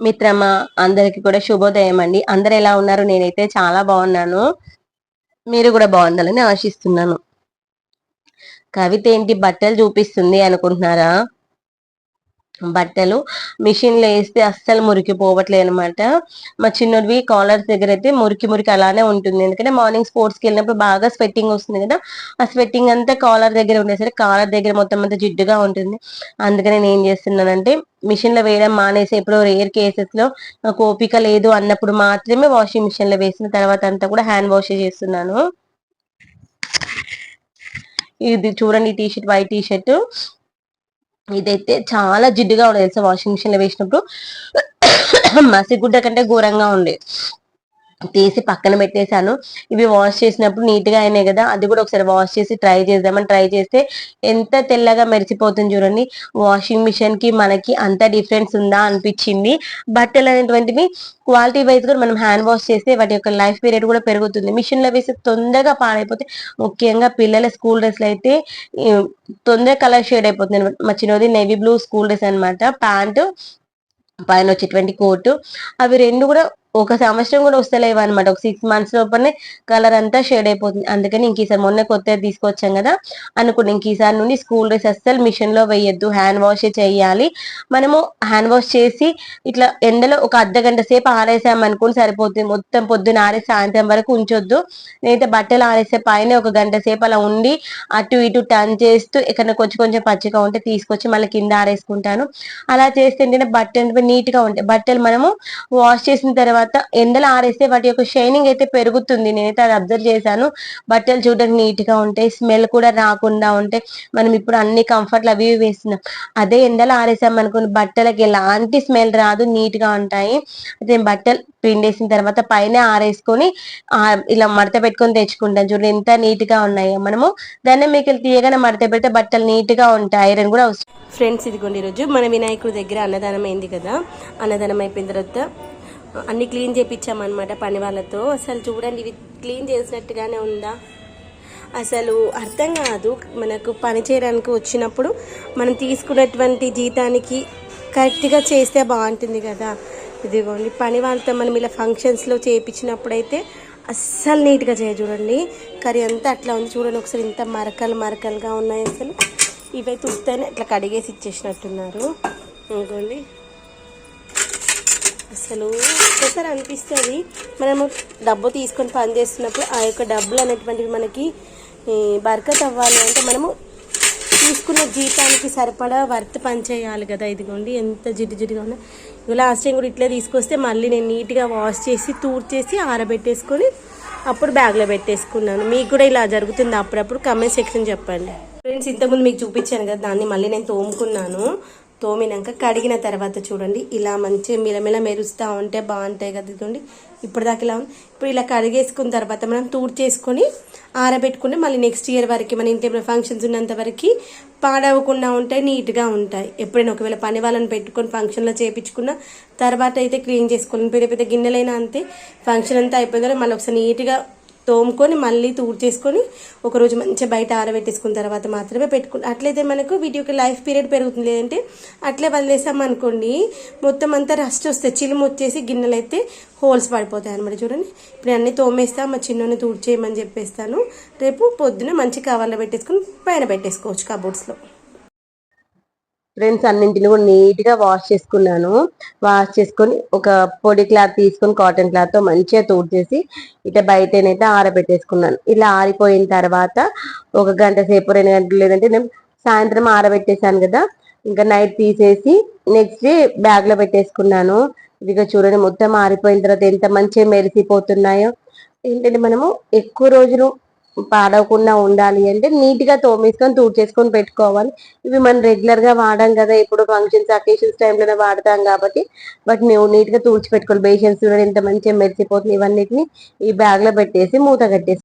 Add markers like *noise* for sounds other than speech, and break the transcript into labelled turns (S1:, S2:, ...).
S1: మిత్రమా అందరికి కూడా శుభోదయం అండి అందరు ఎలా ఉన్నారు? నేనైతే చాలా బాగున్నాను. మీరు కూడా బాగుండాలని ఆశిస్తున్నాను. కవిత ఏంటి బట్టలు చూపిస్తుంది అనుకుంటున్నారా? బట్టలు మిషన్లో వేస్తే అస్సలు మురికి పోవట్లేదు అనమాట మా చిన్నవి కాలర్స్ దగ్గర అయితే మురికి మురికి అలానే ఉంటుంది. ఎందుకంటే మార్నింగ్ స్పోర్ట్స్కి వెళ్ళినప్పుడు బాగా స్వెట్టింగ్ వస్తుంది కదా. ఆ స్వెట్టింగ్ అంతా కాలర్ దగ్గర ఉండేసరికి కాలర్ దగ్గర మొత్తం అంతా జిడ్డుగా ఉంటుంది. అందుకని నేను ఏం చేస్తున్నానంటే మిషన్లో వేయడం మానేసి ఎప్పుడో రేర్ కేసెస్లో నాకు ఓపిక లేదు అన్నప్పుడు మాత్రమే వాషింగ్ మిషన్లో వేసిన తర్వాత అంతా కూడా హ్యాండ్ వాష్ చేస్తున్నాను. ఇది చూడండి T shirt white T shirt ఇదైతే చాలా జిడ్డుగా ఉండేది తెలుసా వాషింగ్ మిషన్లో వేసినప్పుడు. *coughs* మసిగుడ్డ కంటే ఘోరంగా ఉండేది తీసి పక్కన పెట్టేశాను. ఇవి వాష్ చేసినప్పుడు నీట్గా అయినాయి కదా అది కూడా ఒకసారి వాష్ చేసి ట్రై చేద్దామని ట్రై చేస్తే ఎంత తెల్లగా మెరిసిపోతుంది చూడండి. వాషింగ్ మిషన్కి మనకి అంత డిఫరెన్స్ ఉందా అనిపించింది. బట్టలు అనేటువంటివి క్వాలిటీ వైజ్ కూడా మనం హ్యాండ్ వాష్ చేస్తే వాటి యొక్క లైఫ్ పీరియడ్ కూడా పెరుగుతుంది. మిషన్లో వేసి తొందరగా పాడైపోతే ముఖ్యంగా పిల్లల స్కూల్ డ్రెస్లు అయితే తొందరగా కలర్ షేడ్ అయిపోతుంది మా చిన్నది నేవీ బ్లూ స్కూల్ డ్రెస్ అనమాట. ప్యాంటు పైన వచ్చేటువంటి కోటు. అవి రెండు కూడా ఒక సంవత్సరం కూడా వస్తలేవు అనమాట ఒక సిక్స్ మంత్స్ లోపలనే కలర్ అంతా షేడ్ అయిపోతుంది. అందుకని ఇంక ఈసారి మొన్న కొత్త తీసుకొచ్చాం కదా అనుకున్నాం. ఇంక ఈసారి నుండి స్కూల్ డ్రెస్ అస్సలు మిషన్లో వేయద్దు. హ్యాండ్ వాష్ చేయాలి. మనము హ్యాండ్ వాష్ చేసి ఇట్లా ఎండలో ఒక అర్ధ గంట సేపు ఆరేసాం అనుకుని సరిపోతుంది. మొత్తం పొద్దున ఆరేసి సాయంత్రం వరకు ఉంచొద్దు. నేనైతే బట్టలు ఆరేసే పైన ఒక గంట సేపు అలా ఉండి అటు ఇటు టర్న్ చేస్తూ ఎక్కడ కొంచెం కొంచెం పచ్చిగా ఉంటే తీసుకొచ్చి మళ్ళీ కింద ఆరేసుకుంటాను. అలా చేస్తే ఏంటంటే బట్టలు నీట్గా ఉంటాయి. బట్టలు మనము వాష్ చేసిన తర్వాత తర్వాత ఎండలు ఆరేస్తే వాటి యొక్క షైనింగ్ అయితే పెరుగుతుంది. నేనైతే అది అబ్జర్వ్ చేశాను. బట్టలు చూడడానికి నీట్గా ఉంటాయి స్మెల్ కూడా రాకుండా ఉంటాయి మనం ఇప్పుడు అన్ని కంఫర్ట్లు అవి వేస్తున్నాం. అదే ఎండలు ఆరేసాం అనుకుని బట్టలకి ఎలాంటి స్మెల్ రాదు నీట్గా ఉంటాయి. అదే బట్టలు పిండేసిన తర్వాత పైన ఆరేసుకొని ఇలా మడత పెట్టుకొని తెచ్చుకుంటాం. చూడండి ఎంత నీట్గా ఉన్నాయో. మనము దాన్ని మీకు తీయగానే మడత పెడితే బట్టలు నీట్గా ఉంటాయి. ఐరన్ కూడా ఫ్రెండ్స్ ఇదిగోండి ఈరోజు మన వినాయకుడి దగ్గర అన్నదానం అయింది కదా. అన్నదానం అయిపోయిన తర్వాత అన్ని క్లీన్ చేయించామన్నమాట పని వాళ్ళతో. అసలు చూడండి ఇవి క్లీన్ చేసినట్టుగానే ఉందా? అసలు అర్థం కాదు మనకు పని చేయడానికి వచ్చినప్పుడు మనం తీసుకున్నటువంటి జీతానికి కరెక్ట్గా చేస్తే బాగుంటుంది కదా. ఇదిగోండి పని వాళ్ళతో మనం ఇలా ఫంక్షన్స్లో చేయించినప్పుడు అయితే అస్సలు నీట్గా చేయ చూడండి. కర్రీ అంతా అట్లా ఉంది చూడండి ఒకసారి ఇంత మరకలు మరకలుగా ఉన్నాయి అసలు. ఇవైతే ఉత్తనే అట్లా కడిగేసి ఇచ్చేసినట్టున్నారు. ఇంకోండి అసలు ఒకసారి అనిపిస్తుంది. మనము డబ్బు తీసుకొని పని చేస్తున్నప్పుడు ఆ యొక్క డబ్బులు అనేటువంటివి మనకి బర్కత్ అవ్వాలి అంటే మనము తీసుకున్న జీతానికి సరిపడా వర్త్ పని చేయాలి కదా. ఇదిగోండి ఎంత జిడ్డు జిడ్డుగా ఉన్నా. ఇవి లాస్ట్ టైం కూడా ఇట్లా తీసుకొస్తే మళ్ళీ నేను నీట్గా వాష్ చేసి తూర్చేసి ఆరబెట్టేసుకొని అప్పుడు బ్యాగ్లో పెట్టేసుకున్నాను. మీకు కూడా ఇలా జరుగుతుంది అప్పుడప్పుడు. కమెంట్ సెక్షన్ చెప్పండి. ఫ్రెండ్స్ ఇంతకుముందు మీకు చూపించాను కదా దాన్ని మళ్ళీ నేను తోముకున్నాను. తోమినాక కడిగిన తర్వాత చూడండి. ఇలా మంచిగా మిలమిల మెరుస్తూ ఉంటే బాగుంటాయి కదా ఇదిగోండి. ఇప్పటిదాకా ఇలా ఉంది. ఇప్పుడు ఇలా కడిగేసుకున్న తర్వాత మనం చేసుకొని ఆరబెట్టుకుని మళ్ళీ నెక్స్ట్ ఇయర్ వరకు మన ఇంటి ఫంక్షన్స్ ఉన్నంత వరకు పాడవకుండా ఉంటాయి నీట్గా ఉంటాయి. ఎప్పుడైనా ఒకవేళ పని వాళ్ళని పెట్టుకొని ఫంక్షన్లో చేయించుకున్న తర్వాత అయితే క్లీన్ చేసుకోవాలి. పెద్ద పెద్ద గిన్నెలైనా అంతే. ఫంక్షన్ అంతా అయిపోయిన మళ్ళీ ఒకసారి నీట్గా తోముకొని మళ్ళీ చేసుకొని ఒకరోజు మంచిగా బయట ఆరబెట్టేసుకున్న తర్వాత మాత్రమే పెట్టుకుని అట్లయితే మనకు వీటి యొక్క లైఫ్ పీరియడ్ పెరుగుతుంది లేదంటే అట్లే వదిలేసామనుకోండి మొత్తం అంతా రస్ట్ వస్తాయి. చిలుము వచ్చేసి గిన్నెలు అయితే హోల్స్ పడిపోతాయి అనమాట చూడండి. ఇప్పుడు అన్నీ తోమేస్తా మా చిన్నని తూడ్చేయమని చెప్పేస్తాను. రేపు పొద్దున మంచి కవర్లో పెట్టేసుకుని పైన పెట్టేసుకోవచ్చు కబోర్డ్స్లో ఫ్రెండ్స్ అన్నింటిని కూడా నీట్గా వాష్ చేసుకున్నాను. వాష్ చేసుకొని ఒక పొడి క్లాత్ తీసుకొని కాటన్ క్లాత్తో మంచిగా తోడ్చేసి ఇట్లా బయటనైతే ఆరబెట్టేసుకున్నాను. ఇలా ఆరిపోయిన తర్వాత ఒక గంట సేపు రెండు గంటలు లేదంటే నేను సాయంత్రం ఆరబెట్టేశాను కదా ఇంకా నైట్ తీసేసి నెక్స్ట్ డే బ్యాగ్లో పెట్టేసుకున్నాను. ఇదిగా చూడండి మొత్తం ఆరిపోయిన తర్వాత ఎంత మంచిగా మెరిసిపోతున్నాయో. ఏంటంటే మనము ఎక్కువ రోజులు పాడవకుండా ఉండాలి అంటే నీట్గా తోమేసుకొని తూడు చేసుకొని పెట్టుకోవాలి. ఇవి మనం రెగ్యులర్గా వాడాం కదా ఇప్పుడు ఫంక్షన్స్ అకేషన్స్ టైంలోనే వాడతాం కాబట్టి. బట్ నువ్వు నీట్గా తూడ్చి పెట్టుకోవాలి. బేషన్స్ ఎంత మంచిగా మెరిసిపోతుంది ఇవన్నిటిని ఈ బ్యాగ్లో పెట్టేసి మూత కట్టేసి